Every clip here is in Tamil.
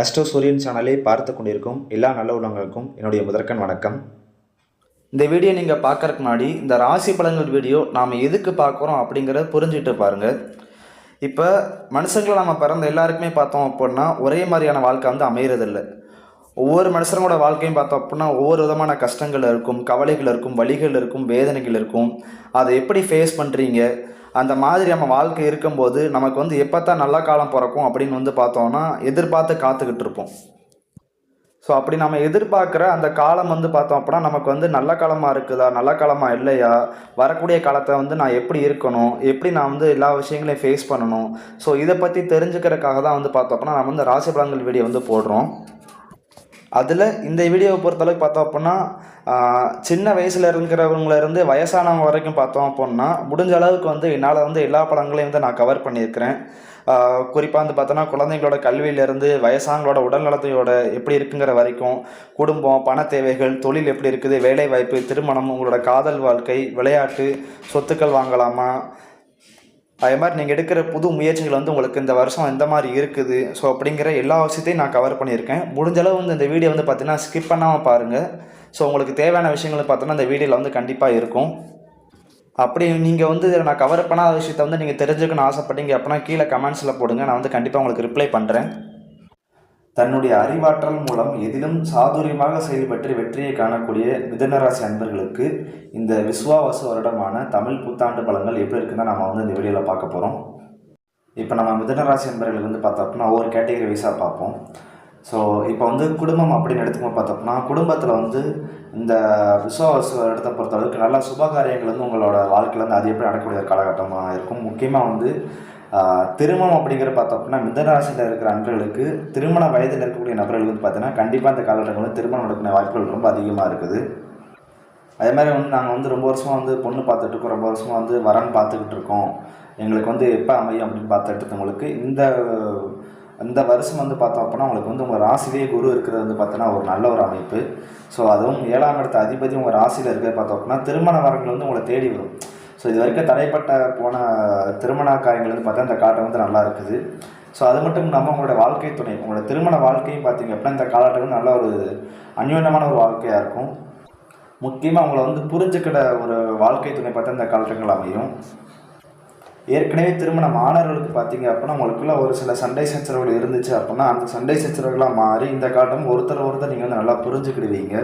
ஆஸ்ட்ரோ சூரியன் சேனலை பார்த்து கொண்டிருக்கும் எல்லா நல்ல உள்ளவங்களுக்கும் என்னுடைய முதற்கண் வணக்கம். இந்த வீடியோ நீங்கள் பார்க்கறதுக்கு முன்னாடி இந்த ராசி பலன்கள் வீடியோ நாம் எதுக்கு பார்க்குறோம் அப்படிங்கிறத புரிஞ்சுட்டு பாருங்கள் இப்போ மனுஷங்களை நம்ம பிறந்த எல்லாருக்குமே பார்த்தோம் அப்படின்னா ஒரே மாதிரியான வாழ்க்கை வந்து அமையறதில்ல. ஒவ்வொரு மனுஷனோட வாழ்க்கையும் பார்த்தோம் அப்படின்னா ஒவ்வொரு விதமான கஷ்டங்கள் இருக்கும் கவலைகள் இருக்கும் வழிகள் இருக்கும் வேதனைகள் இருக்கும். அதை எப்படி ஃபேஸ் பண்ணுறீங்க அந்த மாதிரி நம்ம வாழ்க்கை இருக்கும்போது நமக்கு வந்து எப்போ தான் நல்ல காலம் பிறக்கும் அப்படின்னு வந்து பார்த்தோம்னா எதிர்பார்த்து காத்துக்கிட்டு இருப்போம். ஸோ அப்படி நம்ம எதிர்பார்க்குற அந்த காலம் வந்து பார்த்தோம் அப்படின்னா நமக்கு வந்து நல்ல காலமாக இருக்குதா நல்ல காலமாக இல்லையா வரக்கூடிய காலத்தை வந்து நான் எப்படி இருக்கணும் எப்படி நான் வந்து எல்லா விஷயங்களையும் ஃபேஸ் பண்ணணும். ஸோ இதை பற்றி தெரிஞ்சுக்கிறதுக்காக தான் வந்து பார்த்தோம் அப்படின்னா நம்ம வந்து ராசி பலன்கள் வீடியோ வந்து போடுறோம். அதில் இந்த வீடியோவை பொறுத்தளவுக்கு பார்த்தோம் அப்படின்னா சின்ன வயசில் இருக்கிறவங்களேருந்து வயசானவங்க வரைக்கும் பார்த்தோம் அப்படின்னா முடிஞ்ச அளவுக்கு வந்து என்னால் வந்து எல்லா படங்களையும் வந்து நான் கவர் பண்ணியிருக்கிறேன். குறிப்பாக வந்து பார்த்தோன்னா குழந்தைங்களோட கல்வியிலேருந்து வயசானங்களோட உடல்நலத்தையோட எப்படி இருக்குங்கிற வரைக்கும் குடும்பம் பண தேவைகள் தொழில் எப்படி இருக்குது வேலை வாய்ப்பு திருமணம் உங்களோட காதல் வாழ்க்கை விளையாட்டு சொத்துக்கள் வாங்கலாமா அதே மாதிரி நீங்கள் எடுக்கிற புது முயற்சிகள் வந்து உங்களுக்கு இந்த வருஷம் எந்த மாதிரி இருக்குது. ஸோ அப்படிங்கிற எல்லா விஷயத்தையும் நான் கவர் பண்ணியிருக்கேன். முடிஞ்சளவு வந்து இந்த வீடியோ வந்து பார்த்தீங்கன்னா ஸ்கிப் பண்ணாமல் பாருங்கள் ஸோ உங்களுக்கு தேவையான விஷயங்கள் பார்த்தோன்னா இந்த வீடியோவில் வந்து கண்டிப்பாக இருக்கும். அப்படி நீங்கள் வந்து இதில் நான் கவர் பண்ணாத விஷயத்த வந்து நீங்கள் தெரிஞ்சுக்கணும்னு ஆசைப்பட்டீங்க அப்படின்னா கீழே கமெண்ட்ஸில் போடுங்க. நான் வந்து கண்டிப்பாக உங்களுக்கு ரிப்ளை பண்ணுறேன் தன்னுடைய அறிவாற்றல் மூலம் எதிலும் சாதுரியமாக செயல்பட்டு வெற்றியை காணக்கூடிய மிதனராசி அன்பர்களுக்கு இந்த விஸ்வாவசு வருடமான தமிழ் புத்தாண்டு பலன்கள் எப்படி இருக்குன்னு நம்ம வந்து இந்த வீடியோவில் பார்க்க போகிறோம் இப்போ நம்ம மிதனராசி அன்பர்களுக்கு வந்து பார்த்தோம்னா ஒவ்வொரு கேட்டகரி வைஸாக பார்ப்போம். ஸோ இப்போ வந்து குடும்பம் அப்படின்னு எடுத்துக்கும் பார்த்தோம்னா குடும்பத்தில் வந்து இந்த விசுவாச வருடத்தை பொறுத்தளவுக்கு நல்ல சுபகாரியங்கள் வந்து உங்களோட வாழ்க்கையில் வந்து அது எப்படி நடக்கக்கூடிய ஒரு காலகட்டமாக இருக்கும். முக்கியமாக வந்து திருமணம் அப்படிங்கிற பார்த்தோம் அப்படின்னா இருக்கிற அன்பர்களுக்கு திருமண வயதில் இருக்கக்கூடிய நபர்கள் வந்து பார்த்தீங்கன்னா கண்டிப்பாக அந்த காலகட்டங்களில் வந்து திருமணம் நடக்கிற வாய்ப்புகள் ரொம்ப அதிகமாக இருக்குது. அதே மாதிரி வந்து நாங்கள் வந்து ரொம்ப வருஷமாக வந்து பொண்ணு பார்த்துட்டு இருக்கோம் ரொம்ப வருஷமாக வந்து வரன் பார்த்துக்கிட்டு இருக்கோம். எங்களுக்கு வந்து எப்போ அமையும் அப்படின்னு பார்த்துட்டு இருக்கவங்களுக்கு இந்த இந்த வருஷம் வந்து பார்த்தோம் அப்படின்னா உங்களுக்கு வந்து உங்கள் ராசிலேயே குரு இருக்கிறது வந்து பார்த்தோன்னா ஒரு நல்ல ஒரு அமைப்பு. ஸோ அதுவும் ஏழாம் இடத்த அதிபதி உங்கள் ராசியில் இருக்கிறது பார்த்தோம் அப்படின்னா திருமண வரங்கள் வந்து உங்களை தேடி வரும். ஸோ இது வரைக்கும் தடைப்பட்ட போன திருமண காரியங்கள் வந்து பார்த்தா இந்த காட்டம் வந்து நல்லா இருக்குது. ஸோ அது மட்டும் இல்லாமல் உங்களோட வாழ்க்கை துணை உங்களோட திருமண வாழ்க்கையும் பார்த்தீங்க அப்படின்னா இந்த காலகட்டம் நல்ல ஒரு அந்யோன்யமான ஒரு வாழ்க்கையாக இருக்கும். முக்கியமாக அவங்கள வந்து புரிஞ்சுக்கிற ஒரு வாழ்க்கை துணை பார்த்தா இந்த காலகட்டங்கள் அமையும். ஏற்கனவே திருமணம் ஆனவர்களுக்கு பார்த்தீங்க அப்படின்னா உங்களுக்குள்ள ஒரு சில சண்டை சச்சரவுகள் இருந்துச்சு அப்படின்னா அந்த சண்டை சச்சரவுகளாக மாறி இந்த காலட்டம் ஒருத்தர் ஒருத்தர் நீங்கள் வந்து நல்லா புரிஞ்சுக்கிடுவீங்க.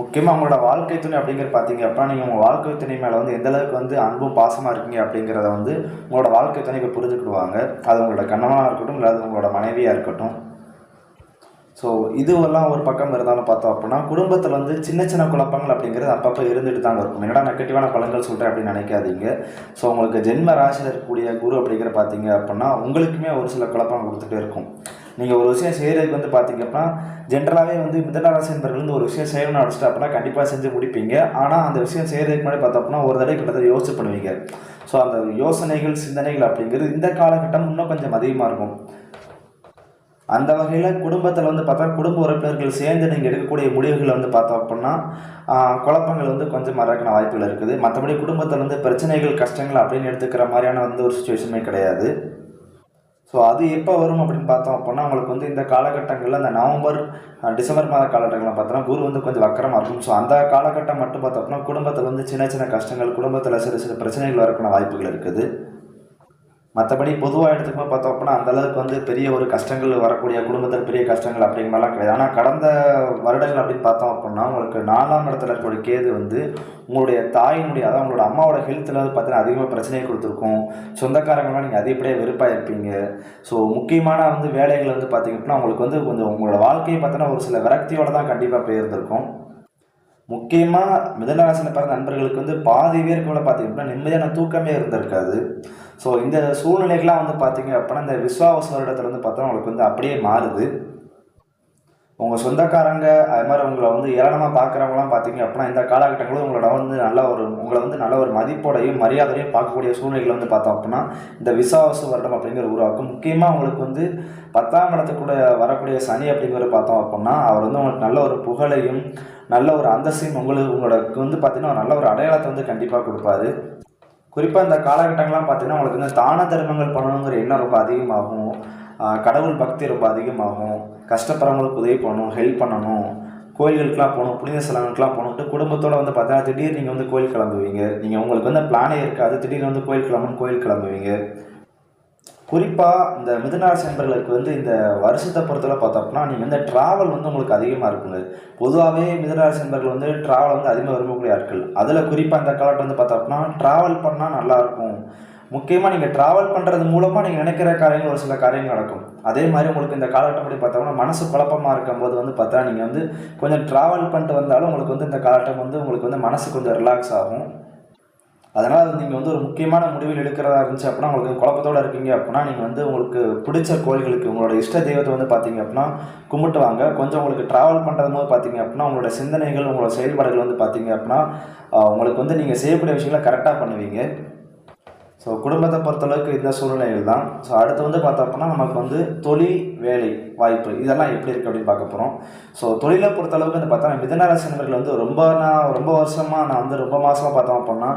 முக்கியமாக அவங்களோட வாழ்க்கை துணை அப்படிங்கிறது பார்த்தீங்க அப்படின்னா நீங்கள் உங்கள் வாழ்க்கை துணை மேலே வந்து எந்த அளவுக்கு வந்து அன்பும் பாசமாக இருக்கீங்க அப்படிங்கிறத வந்து உங்களோட வாழ்க்கை துணை இப்போ புரிஞ்சுக்கிடுவாங்க. அது உங்களோட கணவனாக இருக்கட்டும் இல்லை அது உங்களோட மனைவியாக இருக்கட்டும். ஸோ இதுவெல்லாம் ஒரு பக்கம் இருந்தாலும் பார்த்தோம் அப்படின்னா குடும்பத்தில் வந்து சின்ன சின்ன குழப்பங்கள் அப்படிங்கிறது அப்பப்போ இருந்துட்டு தாங்க இருக்கும். என்னடா நெகட்டிவான பலன்கள் சொல்கிறேன் அப்படின்னு நினைக்காதீங்க. ஸோ உங்களுக்கு ஜென்ம ராசியில் இருக்கக்கூடிய குரு அப்படிங்கிற பார்த்தீங்க அப்படின்னா உங்களுக்குமே ஒரு சில குழப்பம் கொடுத்துட்டே இருக்கும். நீங்கள் ஒரு விஷயம் செய்கிறதுக்கு வந்து பார்த்தீங்க அப்படின்னா ஜென்ரலாகவே வந்து மிதனராசி என்பர்கள் வந்து ஒரு விஷயம் செய்யணும்னு நினச்சிட்டு அப்படின்னா கண்டிப்பாக செஞ்சு முடிப்பீங்க. ஆனால் அந்த விஷயம் செய்கிறதுக்கு முன்னாடி பார்த்தோம்னா ஒரு தடவை கிட்டத்தட்ட யோசிச்சு பண்ணுவீங்க. ஸோ அந்த யோசனைகள் சிந்தனைகள் அப்படிங்கிறது இந்த காலகட்டம் இன்னும் கொஞ்சம் அதிகமாக இருக்கும். அந்த வகையில் குடும்பத்தில் வந்து பார்த்தா குடும்ப உறுப்பினர்கள் சேர்ந்து நீங்கள் எடுக்கக்கூடிய முடிவுகளை வந்து பார்த்தோம் அப்படின்னா குழப்பங்கள் வந்து கொஞ்சம் மறக்கின வாய்ப்புகள் இருக்குது. மற்றபடி குடும்பத்தில் வந்து பிரச்சனைகள் கஷ்டங்கள் அப்படின்னு எடுத்துக்கிற மாதிரியான வந்து ஒரு சுச்சுவேஷனுமே கிடையாது. ஸோ அது எப்போ வரும் அப்படின்னு பார்த்தோம் அப்படின்னா உங்களுக்கு வந்து இந்த காலகட்டங்களில் அந்த நவம்பர் டிசம்பர் மாத காலகட்டங்களில் பார்த்தோன்னா குரு வந்து கொஞ்சம் வக்கரமாக இருக்கும். ஸோ அந்த காலகட்டம் மட்டும் பார்த்தோம்னா குடும்பத்தில் வந்து சின்ன சின்ன கஷ்டங்கள் குடும்பத்தில் சிறு சிறு பிரச்சனைகள் வரக்கான வாய்ப்புகள் இருக்குது. மற்றபடி பொதுவாக எடுத்துக்கும் பார்த்தோம் அப்படின்னா அந்த அளவுக்கு வந்து பெரிய ஒரு கஷ்டங்கள் வரக்கூடிய குடும்பத்தில் பெரிய கஷ்டங்கள் அப்படிங்கிற மாதிரிலாம் கிடையாது. ஆனால் கடந்த வருடங்கள் அப்படின்னு பார்த்தோம் அப்படின்னா உங்களுக்கு நாலாம் இடத்துல இருக்கக்கூடிய கேது வந்து உங்களுடைய தாயினுடைய அதாவது உங்களோட அம்மாவோட ஹெல்த்தில் வந்து பார்த்தீங்கன்னா அதிகமாக பிரச்சனையை கொடுத்துருக்கும். சொந்தக்காரங்களாம் நீங்கள் அதிகப்படியாக வெறுப்பாக இருப்பீங்க ஸோ முக்கியமான வந்து வேலைகள் வந்து பார்த்தீங்க அப்படின்னா உங்களுக்கு வந்து கொஞ்சம் உங்களோட வாழ்க்கையை பார்த்தோன்னா ஒரு சில விரக்தியோடு தான் கண்டிப்பாக போயிருந்திருக்கும். முக்கியமாக மிதனராசியில் பிறந்த நண்பர்களுக்கு வந்து பாதி பேருக்கு கூட பார்த்தீங்க அப்படின்னா நிம்மதியான தூக்கமே இருந்திருக்காது. ஸோ இந்த சூழ்நிலைகள்லாம் வந்து பார்த்தீங்க அப்படின்னா இந்த விஸ்வாவச வருடத்தில் வந்து பார்த்தா உங்களுக்கு வந்து அப்படியே மாறுது. உங்கள் சொந்தக்காரங்க அது மாதிரி உங்களை வந்து ஏளனமாக பார்க்குறவங்களாம் பார்த்தீங்க அப்படின்னா இந்த காலகட்டங்களும் உங்களோட வந்து நல்ல ஒரு உங்களை வந்து நல்ல ஒரு மதிப்போடையும் மரியாதையும் பார்க்கக்கூடிய சூழ்நிலைகளை வந்து பார்த்தோம் அப்படின்னா இந்த விசாவாச வருடம் அப்படிங்கிற உருவாக்கும். முக்கியமாக உங்களுக்கு வந்து பத்தாம் இடத்துக்கூட கூட வரக்கூடிய சனி அப்படிங்கிற பார்த்தோம் அப்படின்னா அவர் வந்து உங்களுக்கு நல்ல ஒரு புகழையும் நல்ல ஒரு அந்தஸ்தையும் உங்களுக்கு உங்களுக்கு வந்து பார்த்தீங்கன்னா நல்ல ஒரு அடையாளத்தை வந்து கண்டிப்பாக கொடுப்பாரு. குறிப்பாக இந்த காலகட்டங்கள்லாம் பார்த்தீங்கன்னா உங்களுக்கு வந்து தான தர்மங்கள் பண்ணணுங்கிற எண்ணம் ரொம்ப அதிகமாகும். கடவுள் பக்தி ரொம்ப அதிகமாகும். கஷ்டப்படுறவங்களுக்கு உதவி பண்ணணும் ஹெல்ப் பண்ணணும். கோயில்களுக்கெலாம் போகணும் புனித ஸ்தலங்களுக்குலாம் போகணுன்ட்டு குடும்பத்தோடு வந்து பார்த்தீங்கன்னா திடீர்னு நீங்கள் வந்து கோயில் கிளம்புவீங்க. நீங்கள் உங்களுக்கு வந்து பிளானே இருக்காது. திடீர்னு வந்து கோயில் கிளம்புன்னு கோயில் கிளம்புவீங்க. குறிப்பாக இந்த மிதுனராசி நண்பர்களுக்கு வந்து இந்த வருஷத்தை பொறுத்தவரை பார்த்தோம்னா நீங்கள் வந்து ட்ராவல் வந்து உங்களுக்கு அதிகமாக இருக்குங்க. பொதுவாகவே மிதுனராசி நண்பர்கள் வந்து ட்ராவல் வந்து அதிகமாக விரும்பக்கூடிய ஆட்கள். அதில் குறிப்பாக இந்த காலகட்டம் வந்து பார்த்தோம்னா ட்ராவல் பண்ணால் நல்லாயிருக்கும் முக்கியமாக நீங்கள் ட்ராவல் பண்ணுறது மூலமாக நீங்கள் நினைக்கிற காரியங்கள் ஒரு சில காரியங்கள் நடக்கும். அதே மாதிரி உங்களுக்கு இந்த காலகட்டம் படி பார்த்தோம்னா மனசு குழப்பமாக இருக்கும்போது வந்து பார்த்தா நீங்கள் வந்து கொஞ்சம் ட்ராவல் பண்ணிட்டு வந்தாலும் உங்களுக்கு வந்து இந்த காலகட்டம் வந்து உங்களுக்கு வந்து மனசு கொஞ்சம் ரிலாக்ஸ் ஆகும். அதனால் நீங்கள் வந்து ஒரு முக்கியமான முடிவில் எடுக்கிறதா இருந்துச்சு அப்படின்னா உங்களுக்கு குழப்பத்தோடு இருக்கீங்க அப்படின்னா நீங்கள் வந்து உங்களுக்கு பிடிச்ச கோயில்களுக்கு உங்களோட இஷ்ட தெய்வத்தை வந்து பார்த்தீங்க அப்படின்னா கும்பிட்டு வாங்க. கொஞ்சம் உங்களுக்கு ட்ராவல் பண்ணுறது போது பார்த்தீங்க அப்படின்னா உங்களோட சிந்தனைகள் உங்களோட செயல்பாடுகள் வந்து பார்த்தீங்க அப்படின்னா உங்களுக்கு வந்து நீங்கள் செய்யக்கூடிய விஷயங்களை கரெக்டாக பண்ணுவீங்க. ஸோ குடும்பத்தை பொறுத்தளவுக்கு இந்த சூழ்நிலைகள் தான். ஸோ அடுத்து வந்து பார்த்தோம்னா நமக்கு வந்து தொழில் வேலை வாய்ப்பு இதெல்லாம் எப்படி இருக்குது அப்படின்னு பார்க்க போகிறோம் ஸோ தொழிலை பொறுத்தளவுக்கு வந்து பார்த்தா மிதனராசினர்கள் வந்து ரொம்ப நான் ரொம்ப வருஷமாக நான் வந்து ரொம்ப மாதமாக பார்த்தோம் அப்படின்னா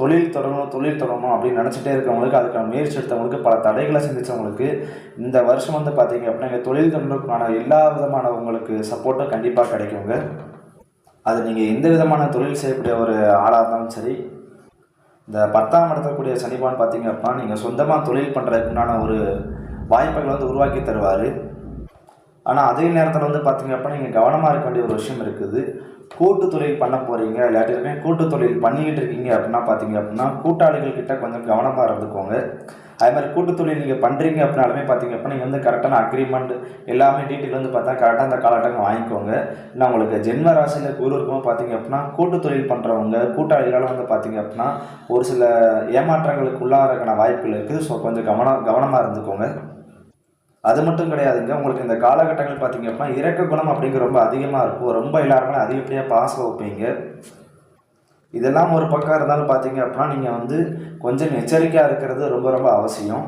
தொழில் தொடங்கணும் தொழில் தொடங்கணும் அப்படின்னு நினச்சிட்டே இருக்கிறவங்களுக்கு அதுக்கான முயற்சி எடுத்தவங்களுக்கு பல தடைகளை சந்தித்தவங்களுக்கு இந்த வருஷம் வந்து பார்த்தீங்க அப்படின்னா இங்கே தொழில் தொடர்புக்கான எல்லா விதமான உங்களுக்கு சப்போர்ட்டும் கண்டிப்பாக கிடைக்குங்க. அது நீங்கள் எந்த விதமான தொழில் செய்யக்கூடிய ஒரு ஆளாக இருந்தாலும் சரி இந்த பத்தாம் இடத்தக்கூடிய சனிபான் பார்த்தீங்க அப்படின்னா நீங்கள் சொந்தமாக தொழில் பண்ணுறதுக்குண்டான ஒரு வாய்ப்புகளை வந்து உருவாக்கி தருவார். ஆனால் அதே நேரத்தில் வந்து பார்த்தீங்க அப்படின்னா நீங்கள் கவனமாக இருக்க வேண்டிய ஒரு விஷயம் இருக்குது. கூட்டு தொழில் பண்ண போகிறீங்க இல்லாட்டி கூட்டு தொழில் பண்ணிக்கிட்டு இருக்கீங்க அப்படின்னா பார்த்தீங்க அப்படின்னா கூட்டாளிகள் கிட்ட கொஞ்சம் கவனமாக இருந்துக்கோங்க. அதே மாதிரி கூட்டுத்தொழில் நீங்கள் பண்ணுறீங்க அப்படின்னாலுமே பார்த்தீங்க அப்படின்னா நீங்கள் வந்து கரெக்டான அக்ரிமெண்ட் எல்லாமே டீட்டெயில் வந்து பார்த்தா கரெக்டாக அந்த காலகட்டம் வாங்கிக்கோங்க. இல்லை உங்களுக்கு ஜென்ம ராசியில் குரு இருக்கும்போது பார்த்தீங்க அப்படின்னா கூட்டுத்தொழில் பண்ணுறவங்க கூட்டாளிகளால் வந்து பார்த்தீங்க அப்படின்னா ஒரு சில ஏமாற்றங்களுக்கு உள்ளாகிறதுக்கான வாய்ப்புகள் இருக்குது. ஸோ கொஞ்சம் கவனம் கவனமாக இருந்துக்கோங்க. அது மட்டும் கிடையாதுங்க. உங்களுக்கு இந்த காலகட்டங்கள் பார்த்தீங்க அப்படின்னா இறக்க குணம் அப்படிங்கிற ரொம்ப அதிகமாக இருக்கும். ரொம்ப எல்லாருமே அதிகப்படியாக பாசம் வைப்பீங்க. இதெல்லாம் ஒரு பக்கம் இருந்தாலும் பார்த்தீங்க அப்படின்னா நீங்கள் வந்து கொஞ்சம் எச்சரிக்கையாக இருக்கிறது ரொம்ப ரொம்ப அவசியம்.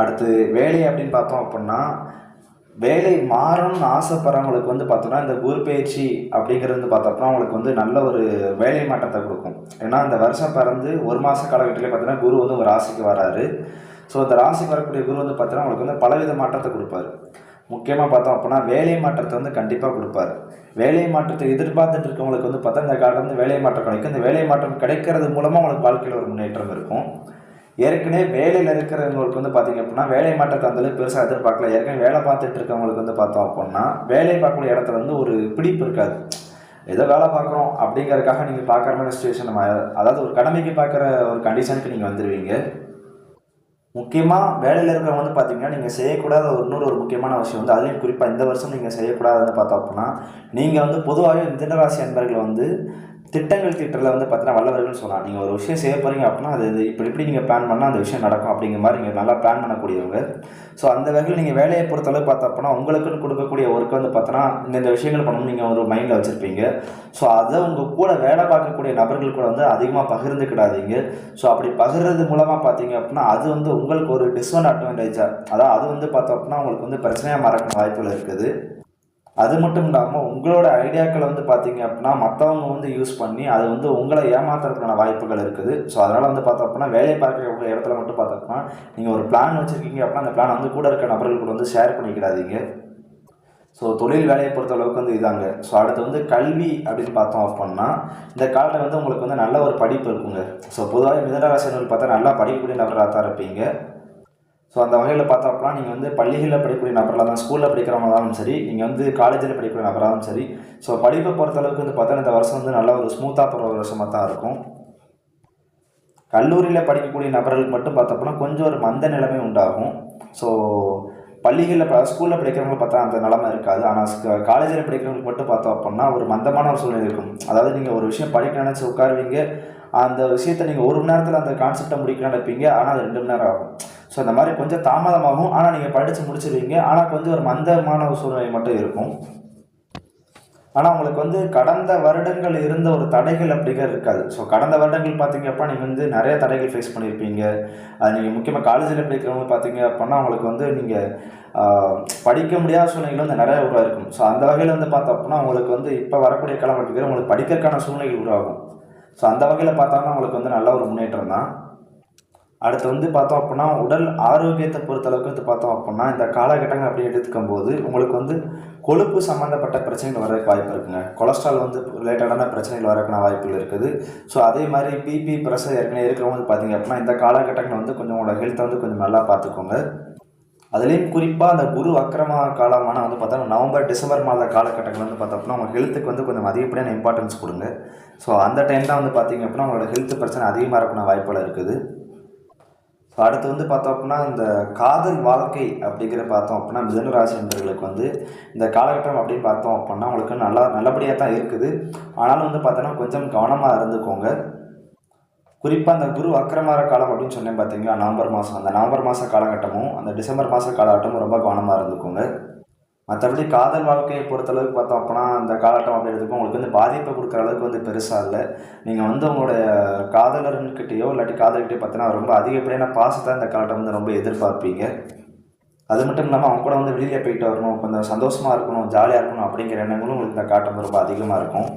அடுத்து வேலை அப்படின்னு பார்த்தோம் அப்படின்னா வேலை மாறணும்னு ஆசைப்படுறவங்களுக்கு வந்து பார்த்தோம்னா இந்த குரு பயிற்சி அப்படிங்கிறது வந்து பார்த்தோம்னா வந்து நல்ல ஒரு வேலை மாற்றத்தை கொடுக்கும். ஏன்னா இந்த வருஷம் பிறந்து ஒரு மாத காலகட்டத்திலே பார்த்தோன்னா குரு வந்து ஒரு ராசிக்கு வராரு. ஸோ அந்த ராசிக்கு வரக்கூடிய குரு வந்து பார்த்தோன்னா அவங்களுக்கு வந்து பலவித மாற்றத்தை கொடுப்பாரு. முக்கியமாக பார்த்தோம் அப்படின்னா வேலை மாற்றத்தை வந்து கண்டிப்பாக கொடுப்பாரு. வேலை மாற்றத்தை எதிர்பார்த்துட்டு இருக்கவங்களுக்கு வந்து பார்த்தா இந்த காலம் வந்து வேலை மாற்றம் கிடைக்கும். இந்த வேலை மாற்றம் கிடைக்கிறது மூலமாக அவங்களுக்கு வாழ்க்கையில் ஒரு முன்னேற்றம் இருக்கும். ஏற்கனவே வேலையில் இருக்கிறவங்களுக்கு வந்து பார்த்தீங்க அப்படின்னா வேலை மாற்றத்தை அந்தளவுக்கு பெருசாக எதிர்பார்க்கல. ஏற்கனவே வேலை பார்த்துட்டு இருக்கவங்களுக்கு வந்து பார்த்தோம் அப்படின்னா வேலை பார்க்கக்கூடிய இடத்துல வந்து ஒரு பிடிப்பு இருக்காது. ஏதோ வேலை பார்க்குறோம் அப்படிங்கறதுக்காக நீங்கள் பார்க்குற மாதிரி சுச்சுவேஷன் அதாவது ஒரு கடமைக்கு பார்க்குற ஒரு கண்டிஷனுக்கு நீங்கள் வந்துடுவீங்க முக்கியமாக வேலையில் இருக்கிறவங்க வந்து பார்த்தீங்கன்னா நீங்கள் செய்யக்கூடாத ஒரு இன்னொரு ஒரு முக்கியமான விஷயம் வந்து அதுலேயும் குறிப்பாக இந்த வருஷம் நீங்கள் செய்யக்கூடாதுன்னு பார்த்தோம் அப்படின்னா நீங்கள் வந்து பொதுவாகவே மிதனராசி அன்பர்கள் வந்து திட்டங்கள் திட்டத்தில் வந்து பார்த்தீங்கன்னா வல்லவர்கள்னு சொல்லலாம் நீங்கள் ஒரு விஷயம் செய்ய போகிறீங்க அப்படின்னா அது இப்படி இப்படி நீங்கள் பிளான் பண்ணால் அந்த விஷயம் நடக்கும் அப்படிங்கிற மாதிரி நீங்கள் நல்லா பிளான் பண்ணக்கூடியவங்க. ஸோ அந்த வகையில் நீங்கள் வேலையை பொறுத்தளவு பார்த்தோம் உங்களுக்குன்னு கொடுக்கக்கூடிய ஒர்க் வந்து பார்த்தோன்னா இந்த விஷயங்கள் பண்ணணும் நீங்கள் ஒரு மைண்டில் வச்சுருப்பீங்க. ஸோ அதை உங்கள் கூட வேலை பார்க்கக்கூடிய நபர்கள் கூட வந்து அதிகமாக பகிர்ந்துக்கிடாதீங்க. ஸோ அப்படி பகிர்றது மூலமாக பார்த்தீங்க அப்படின்னா அது வந்து உங்களுக்கு ஒரு டிஸ்அட்வான்டேஜாக அதாவது அது வந்து பார்த்தோம் அப்படின்னா உங்களுக்கு வந்து பிரச்சனையாக மறக்க வாய்ப்புகள் இருக்குது. அது மட்டும் இல்லாமல் உங்களோட ஐடியாக்களை வந்து பார்த்தீங்க அப்படின்னா மற்றவங்க வந்து யூஸ் பண்ணி அது வந்து உங்களை ஏமாத்துறதுக்கான வாய்ப்புகள் இருக்குது. ஸோ அதனால் வந்து பார்த்தோம் அப்படின்னா வேலை பார்க்கக்கூடிய இடத்துல மட்டும் பார்த்தோம்னா நீங்கள் ஒரு பிளான் வச்சுருக்கீங்க அப்படின்னா அந்த பிளான் வந்து கூட இருக்க நபர்கள் கூட வந்து ஷேர் பண்ணிக்கிடாதீங்க. ஸோ தொழில் வேலையை பொறுத்த அளவுக்கு வந்து இதாங்க. ஸோ அடுத்து வந்து கல்வி அப்படின்னு பார்த்தோம் அப்படின்னா இந்த காலத்தில் வந்து உங்களுக்கு வந்து நல்ல ஒரு படிப்பு இருக்குங்க. ஸோ பொதுவாக மிதனராசினர்கள் பார்த்தா நல்லா படிக்கக்கூடிய நபராக தான் இருப்பீங்க. ஸோ அந்த வகையில் பார்த்தோம் அப்படின்னா நீங்கள் வந்து பள்ளிகளில் படிக்கக்கூடிய நபராக தான் ஸ்கூலில் படிக்கிறவங்களாலும் இருந்தாலும் சரி நீங்கள் வந்து காலேஜில் படிக்கக்கூடிய நபராகவும் சரி ஸோ படிப்பை பொறுத்த அளவுக்கு வந்து பார்த்தா இந்த வருஷம் வந்து நல்ல ஒரு ஸ்மூத்தாக போகிற ஒரு வருஷமாக தான் இருக்கும். கல்லூரியில் படிக்கக்கூடிய நபர்களுக்கு மட்டும் பார்த்தோம்னா கொஞ்சம் ஒரு மந்த நிலைமை உண்டாகும். ஸோ பள்ளிகளில் ஸ்கூலில் படிக்கிறவங்களுக்கு பார்த்தா அந்த நிலமை இருக்காது. ஆனால் காலேஜில் படிக்கிறவங்களுக்கு மட்டும் பார்த்தோம் அப்படின்னா ஒரு மந்தமான ஒரு சூழ்நிலை இருக்கும். அதாவது நீங்கள் ஒரு விஷயம் படிக்க நினச்சி உட்காருவீங்க அந்த விஷயத்தை நீங்கள் ஒரு மணி நேரத்தில் அந்த கான்செப்டை முடிக்க நினைப்பீங்க ஆனால் அது ரெண்டு மணி நேரம் ஆகும். ஸோ இந்த மாதிரி கொஞ்சம் தாமதமாகும் ஆனால் நீங்கள் படித்து முடிச்சிருவீங்க. ஆனால் கொஞ்சம் ஒரு மந்தமான ஒரு சூழ்நிலை மட்டும் இருக்கும். ஆனால் உங்களுக்கு வந்து கடந்த வருடங்கள் இருந்த ஒரு தடைகள் அப்படிங்கிறது இருக்காது. ஸோ கடந்த வருடங்கள் பார்த்தீங்க அப்போ நீங்கள் வந்து நிறைய தடைகள் ஃபேஸ் பண்ணியிருப்பீங்க அது நீங்கள் முக்கியமாக காலேஜில் படிக்கிறவங்க பார்த்தீங்க அப்படின்னா உங்களுக்கு வந்து நீங்கள் படிக்க முடியாத சூழ்நிலைகள் வந்து நிறைய உருவாயிருக்கும் ஸோ அந்த வகையில் வந்து பார்த்தோம் அப்படின்னா உங்களுக்கு வந்து இப்போ வரக்கூடிய காலகட்டத்தில் உங்களுக்கு படிக்கிறதுக்கான சூழ்நிலைகள் உருவாகும். ஸோ அந்த வகையில் பார்த்தோம்னா உங்களுக்கு வந்து நல்ல ஒரு முன்னேற்றம் தான். அடுத்து வந்து பார்த்தோம் அப்படின்னா உடல் ஆரோக்கியத்தை பொறுத்தளவுக்கு வந்து பார்த்தோம் அப்படின்னா இந்த காலகட்டங்கள் அப்படி எடுத்துக்கும் போது உங்களுக்கு வந்து கொழுப்பு சம்மந்தப்பட்ட பிரச்சனைகள் வரதுக்கு வாய்ப்பு இருக்குங்க. கொலஸ்ட்ரால் வந்து ரிலேட்டடான பிரச்சனைகள் வரக்கான வாய்ப்புகள் இருக்குது. ஸோ அதே மாதிரி பிபி ப்ரெஷர் ஏற்கனவே இருக்கிறவங்க வந்து பார்த்தீங்க அப்படின்னா இந்த காலகட்டங்கள் வந்து கொஞ்சம் உங்களோட ஹெல்த்தை வந்து கொஞ்சம் நல்லா பார்த்துக்கோங்க. அதுலேயும் குறிப்பாக அந்த குரு அக்கிரம காலமான வந்து பார்த்தா நவம்பர் டிசம்பர் மாத காலகட்டங்கள் வந்து பார்த்தோம்னா உங்கள் ஹெல்த்துக்கு வந்து கொஞ்சம் அதிகப்படியான இம்பார்ட்டன்ஸ் கொடுங்க. ஸோ அந்த டைம் தான் வந்து பார்த்தீங்க அப்படின்னா உங்களோட ஹெல்த் பிரச்சனை அதிகமாக இருக்கணும் வாய்ப்புகள் இருக்குது. ஸோ அடுத்து வந்து பார்த்தோம் அப்படின்னா இந்த காதல் வாழ்க்கை அப்படிங்கிற பார்த்தோம் அப்படின்னா மிதனராசி நண்பர்களுக்கு வந்து இந்த காலகட்டம் அப்படின்னு பார்த்தோம் அப்படின்னா உங்களுக்கு நல்லா நல்லபடியாக தான் இருக்குது. ஆனாலும் வந்து பார்த்தோன்னா கொஞ்சம் கவனமாக இருந்துக்கோங்க. குறிப்பாக அந்த குரு அக்கிரமார காலம் அப்படின்னு சொன்னேன் பார்த்தீங்களா? நவம்பர் மாதம் அந்த நவம்பர் மாத காலகட்டமும் அந்த டிசம்பர் மாத காலகட்டமும் ரொம்ப கவனமாக இருந்துக்கோங்க. மற்றபடி காதல் வாழ்க்கையை பொறுத்தளவுக்கு பார்த்தோம் அப்படின்னா அந்த காலகட்டம் அப்படி எடுத்துக்கோ உங்களுக்கு வந்து பாதிப்பை கொடுக்குற அளவுக்கு வந்து பெருசாக இல்லை. நீங்கள் வந்து உங்களுடைய காதலர்கிட்டையோ இல்லாட்டி காதல்கிட்டயோ பார்த்தீங்கன்னா ரொம்ப அதிகப்படியான பாசத்தை அந்த காலகட்டம் வந்து ரொம்ப எதிர்பார்ப்பீங்க. அது மட்டும் இல்லாமல் அவங்க கூட வந்து வெளியே போயிட்டு வரணும் கொஞ்சம் சந்தோஷமாக இருக்கணும் ஜாலியாக இருக்கணும் அப்படிங்கிற எண்ணங்களும் உங்களுக்கு இந்த காட்டம் ரொம்ப அதிகமாக இருக்கும்.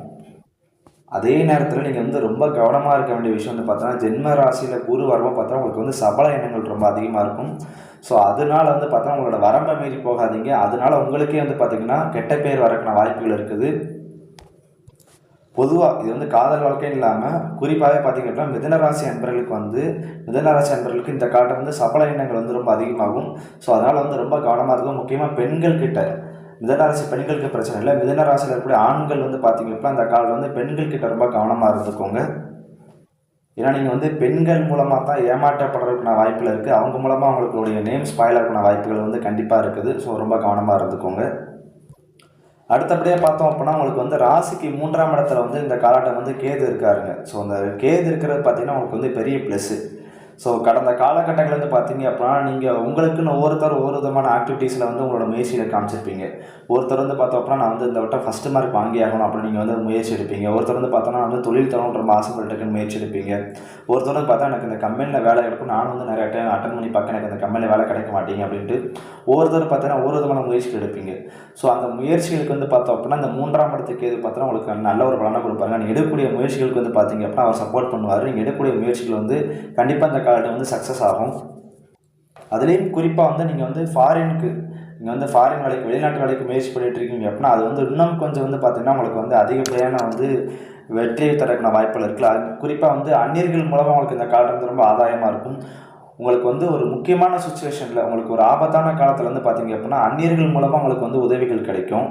அதே நேரத்தில் நீங்கள் வந்து ரொம்ப கவனமாக இருக்க வேண்டிய விஷயம் வந்து பார்த்தோன்னா ஜென்ம ராசியில் குரு வரமாக பார்த்தா உங்களுக்கு வந்து சபல எண்ணங்கள் ரொம்ப அதிகமாக இருக்கும். ஸோ அதனால வந்து பார்த்தா உங்களோட வரம்பை மீறி போகாதீங்க. அதனால உங்களுக்கே வந்து பார்த்தீங்கன்னா கெட்ட பேர் வரக்கான வாய்ப்புகள் இருக்குது. பொதுவாக இது வந்து காதல் வாழ்க்கைன்னு இல்லாமல் குறிப்பாகவே பார்த்தீங்கன்னா மிதனராசி அன்பர்களுக்கு வந்து மிதனராசி அன்பர்களுக்கு இந்த காலத்தில் வந்து சபல எண்ணங்கள் வந்து ரொம்ப அதிகமாகும். ஸோ அதனால் வந்து ரொம்ப கவனமாக இருக்கும் முக்கியமாக பெண்கள் கிட்ட. மிதனராசி பெண்களுக்கு பிரச்சனை இல்லை. மிதனராசியில் இருக்கக்கூடிய ஆண்கள் வந்து பார்த்திங்கன்னா அந்த காலம் வந்து பெண்கள் கிட்ட ரொம்ப கவனமாக இருந்துக்கோங்க. ஏன்னா நீங்கள் வந்து பெண்கள் மூலமாக தான் ஏமாற்றப்படுறதுக்கான வாய்ப்புகள் இருக்குது அவங்க மூலமாக அவங்களுடைய நேம் ஸ்பாயில் ஆகிறதுக்கான வாய்ப்புகள் வந்து கண்டிப்பாக இருக்குது. ஸோ ரொம்ப கவனமாக இருந்துக்கோங்க. அடுத்தபடியாக பார்த்தோம் அப்படின்னா உங்களுக்கு வந்து ராசிக்கு மூன்றாம் இடத்துல வந்து இந்த காலகட்டம் வந்து கேது இருக்காருங்க. ஸோ அந்த கேது இருக்கிறது பார்த்திங்கன்னா உங்களுக்கு வந்து பெரிய ப்ளஸ்ஸு ஸோ கடந்த காலகட்டங்கள் வந்து பார்த்தீங்க அப்படின்னா நீங்கள் உங்களுக்குன்னு ஒவ்வொருத்தர் ஒவ்வொரு விதமான ஆக்டிவிட்டீஸில் வந்து உங்களோட முயற்சியில் காமிச்சிருப்பீங்க. ஒருத்தர் வந்து பார்த்தோம் அப்படின்னா நான் வந்து இந்த வட்டம் ஃபஸ்ட்டு மார்க் வாங்கி ஆகணும் அப்படின்னு நீங்கள் வந்து முயற்சி எடுப்பீங்க. ஒருத்தர் வந்து பார்த்தோன்னா வந்து தொழில் தரணும் ரொம்ப ஆசைப்பட்டுருக்குன்னு முயற்சி எடுப்பீங்க. ஒருத்தர் வந்து பார்த்தா எனக்கு இந்த கம்பெனியில் வேலை எடுக்கும் நானும் வந்து நிறைய டைம் அட்டன் பண்ணி பார்க்க எனக்கு இந்த கம்பெனியில் வேலை கிடைக்க மாட்டீங்க அப்படின்ட்டு ஒவ்வொருத்தர் பார்த்தீங்கன்னா ஒரு விதமான முயற்சிகள் எடுப்பீங்க. ஸோ அந்த முயற்சிகளுக்கு வந்து பார்த்தோம் அப்படின்னா இந்த மூன்றாம் இடத்துக்கு எது பார்த்தோன்னா உங்களுக்கு நல்ல ஒரு பலனை கொடுப்பாங்க. நீங்கள் எடுக்கக்கூடிய முயற்சிகளுக்கு வந்து பார்த்தீங்க அப்படின்னா அவர் சப்போர்ட் பண்ணுவார். நீங்கள் எடுக்கக்கூடிய முயற்சிகள் வந்து கண்டிப்பாக இந்த கார்டு வந்து சக்ஸஸ் ஆகும். அதுலேயும் குறிப்பாக வந்து நீங்கள் வந்து ஃபாரினுக்கு நீங்கள் வந்து ஃபாரின் வேலைக்கு வெளிநாட்டு வேலைக்கு முயற்சி பண்ணிட்டு இருக்கீங்க அப்படின்னா அது வந்து இன்னும் கொஞ்சம் வந்து பார்த்தீங்கன்னா உங்களுக்கு வந்து அதிகப்படியான வந்து வெற்றியை தரக்கான வாய்ப்புகள் இருக்குல்ல அது குறிப்பாக வந்து அந்நியர்கள் மூலமாக உங்களுக்கு இந்த காலம் வந்து ரொம்ப ஆதாயமாக இருக்கும். உங்களுக்கு வந்து ஒரு முக்கியமான சுச்சுவேஷனில் உங்களுக்கு ஒரு ஆபத்தான காலத்தில் வந்து பார்த்தீங்க அப்படின்னா அந்நியர்கள் மூலமாக உங்களுக்கு வந்து உதவிகள் கிடைக்கும்.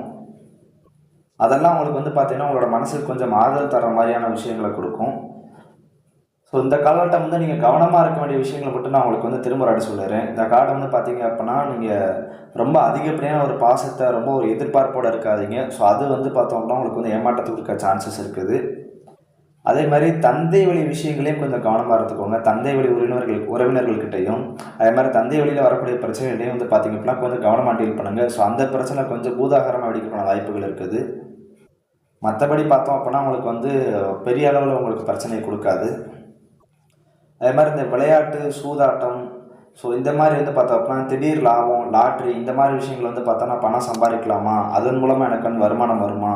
அதெல்லாம் உங்களுக்கு வந்து பார்த்தீங்கன்னா உங்களோட மனசுக்கு கொஞ்சம் ஆதரவு தர மாதிரியான விஷயங்களை கொடுக்கும். ஸோ இந்த காலகட்டம் வந்து நீங்கள் கவனமாக இருக்க வேண்டிய விஷயங்களை மட்டும் நான் உங்களுக்கு வந்து திரும்ப அடி சொல்லிடுறேன் இந்த காலகட்டம் வந்து பார்த்தீங்க அப்படின்னா நீங்கள் ரொம்ப அதிகப்படியான ஒரு பாசத்தை ரொம்ப ஒரு எதிர்பார்ப்போடு இருக்காதீங்க. ஸோ அது வந்து பார்த்தோம்னா உங்களுக்கு வந்து ஏமாற்றத்துக்கு இருக்க சான்சஸ் இருக்குது. அதே மாதிரி தந்தை வழி விஷயங்களையும் கொஞ்சம் கவனமாக இருந்துக்கோங்க. தந்தை வழி உறவினர்கள் உறவினர்கள்கிட்டையும் அதே மாதிரி தந்தை வழியில் வரக்கூடிய பிரச்சனைகளையும் வந்து பார்த்தீங்க அப்படின்னா கொஞ்சம் கவனமாக டீல் பண்ணுங்கள் ஸோ அந்த பிரச்சனை கொஞ்சம் பூதாகரமாக வெடிக்கிறமான வாய்ப்புகள் இருக்குது. மற்றபடி பார்த்தோம் அப்படின்னா உங்களுக்கு வந்து பெரிய அளவில் உங்களுக்கு பிரச்சனையை கொடுக்காது. அதே மாதிரி இந்த விளையாட்டு சூதாட்டம் ஸோ இந்த மாதிரி வந்து பார்த்தோம்னா திடீர் லாபம் லாட்ரி இந்த மாதிரி விஷயங்கள் வந்து பார்த்தோன்னா பணம் சம்பாதிக்கலாமா? அதன் மூலமாக எனக்கு வந்து வருமானம் வருமா?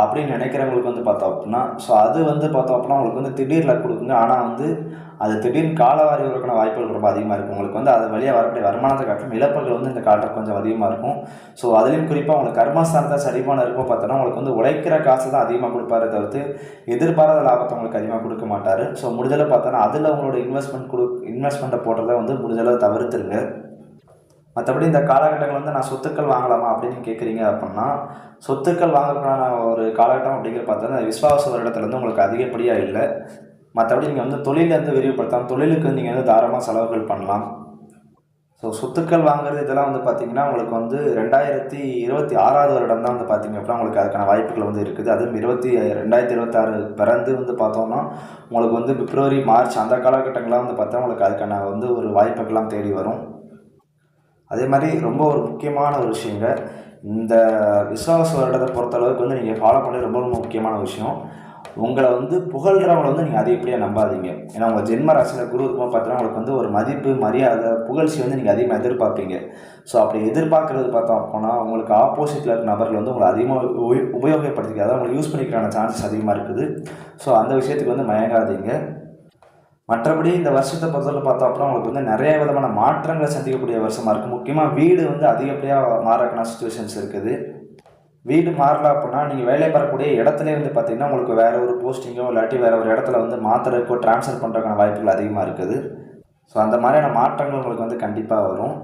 அப்படின்னு நினைக்கிறவங்களுக்கு வந்து பார்த்தோம் அப்படின்னா ஸோ அது வந்து பார்த்தோம் அப்படின்னா அவங்களுக்கு வந்து திடீரில் கொடுக்குங்க. ஆனால் வந்து அது திடீர்னு காலவாரி வரக்கான வாய்ப்புகள் ரொம்ப அதிகமாக இருக்கும் உங்களுக்கு வந்து அது வழியாக வரக்கூடிய வருமானத்தை காட்டும் இழப்புகள் வந்து இந்த காலத்தில் கொஞ்சம் அதிகமாக இருக்கும். ஸோ அதுலேயும் குறிப்பாக உங்களுக்கு கர்மஸ்தானத்தை சரிமான இருக்கும் பார்த்தோன்னா உங்களுக்கு வந்து உழைக்கிற காசு தான் அதிகமாக கொடுப்பாரு தவிர்த்து எதிர்பாராத லாபத்தை உங்களுக்கு அதிகமாக கொடுக்க மாட்டார். ஸோ முடிஞ்சளவு பார்த்தோன்னா அதில் உங்களோட இன்வெஸ்ட்மெண்ட் கொடு இன்வெஸ்ட்மெண்ட்டை போடுறத வந்து முடிஞ்சளவு தவிர்த்துருங்க. மற்றபடி இந்த காலகட்டங்கள் வந்து நான் சொத்துக்கள் வாங்கலாமா அப்படின்னு கேட்குறீங்க அப்படின்னா சொத்துக்கள் வாங்குறதுக்கான ஒரு காலகட்டம் அப்படிங்கிற பார்த்தோன்னா விஸ்வாச வருடத்துலேருந்து வந்து உங்களுக்கு அதிகப்படியாக இல்லை. மற்றபடி நீங்கள் வந்து தொழிலை வந்து விரிவுபடுத்தலாம் தொழிலுக்கு நீங்கள் வந்து தாராளமாக செலவுகள் பண்ணலாம். ஸோ சொத்துக்கள் வாங்குறது இதெல்லாம் வந்து பார்த்திங்கன்னா உங்களுக்கு வந்து ரெண்டாயிரத்தி இருபத்தி ஆறாவது வருடம் தான் வந்து பார்த்திங்க அப்படின்னா உங்களுக்கு அதுக்கான வாய்ப்புகள் வந்து இருக்குது. அதுவும் இருபத்தி ரெண்டாயிரத்தி இருபத்தாறு பிறந்து வந்து பார்த்தோம்னா உங்களுக்கு வந்து பிப்ரவரி மார்ச் அந்த காலகட்டங்கள்லாம் வந்து பார்த்தா உங்களுக்கு அதுக்கான வந்து ஒரு வாய்ப்புகள்லாம் தேடி வரும். அதே மாதிரி ரொம்ப ஒரு முக்கியமான ஒரு விஷயங்க இந்த விசுவாச வருடத்தை பொறுத்தளவுக்கு வந்து நீங்கள் ஃபாலோ பண்ண ரொம்ப ரொம்ப முக்கியமான விஷயம். உங்களை வந்து புகழ்கிறவங்களை வந்து நீங்கள் அதிகப்படியாக நம்பாதீங்க. ஏன்னா உங்கள் ஜென்ம ராசியில் குரு இருக்கும்போது பார்த்தீங்கன்னா உங்களுக்கு வந்து ஒரு மதிப்பு மரியாதை புகழ்ச்சி வந்து நீங்கள் அதிகமாக எதிர்பார்ப்பீங்க. ஸோ அப்படி எதிர்பார்க்குறது பார்த்தோம் அப்படின்னா உங்களுக்கு ஆப்போசிட்டில் இருக்க நபர்கள் வந்து உங்களை அதிகமாக உபயோகப்படுத்திக்க அதாவது உங்களை யூஸ் பண்ணிக்கிறான சான்சஸ் அதிகமாக இருக்குது. ஸோ அந்த விஷயத்துக்கு வந்து மயங்காதீங்க. மற்றபடி இந்த வருஷத்தை பொறுத்தவரை பார்த்தோம் அப்புறம் உங்களுக்கு வந்து நிறைய விதமான மாற்றங்களை சந்திக்கக்கூடிய வருஷமாக இருக்குது முக்கியமாக வீடு வந்து அதிகப்படியாக மாறக்கான சுச்சுவேஷன்ஸ் இருக்குது. வீடு மாறல அப்படின்னா நீங்கள் வேலை பெறக்கூடிய இடத்துல வந்து பார்த்தீங்கன்னா உங்களுக்கு வேறு ஒரு போஸ்டிங்கோ இல்லாட்டி வேறு ஒரு இடத்துல வந்து மாற்றுறதுக்கோ ட்ரான்ஸ்ஃபர் பண்ணுறதுக்கான வாய்ப்புகள் அதிகமாக இருக்குது. ஸோ அந்த மாதிரியான மாற்றங்கள் உங்களுக்கு வந்து கண்டிப்பாக வரும்.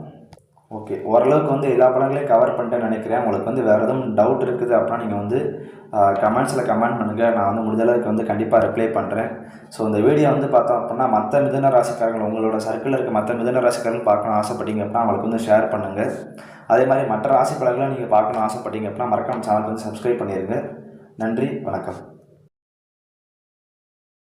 ஓகே ஓரளவுக்கு வந்து எல்லா படங்களையும் கவர் பண்ணிட்டேன்னு நினைக்கிறேன். உங்களுக்கு வந்து வேறு எதுவும் டவுட் இருக்குது அப்படின்னா நீங்கள் வந்து கமெண்ட்ஸில் கமெண்ட் பண்ணுங்கள் நான் வந்து முடிஞ்சளவுக்கு வந்து கண்டிப்பாக ரிப்ளை பண்ணுறேன் ஸோ இந்த வீடியோ வந்து பார்த்தோம் அப்படின்னா மற்ற மிதன ராசிக்காரங்கள் உங்களோட சர்க்கிளில் இருக்க மற்ற மிதன ராசிக்காரங்கள் பார்க்கணும் ஆசைப்பட்டீங்க அப்படின்னா அவங்களுக்கு வந்து ஷேர் பண்ணுங்கள் அதே மாதிரி மற்ற ராசி படங்களும் நீங்கள் பார்க்கணும் ஆசைப்பட்டீங்க அப்படின்னா மறக்காம சேனலுக்கு வந்து சப்ஸ்கிரைப் பண்ணிடுங்க நன்றி வணக்கம்.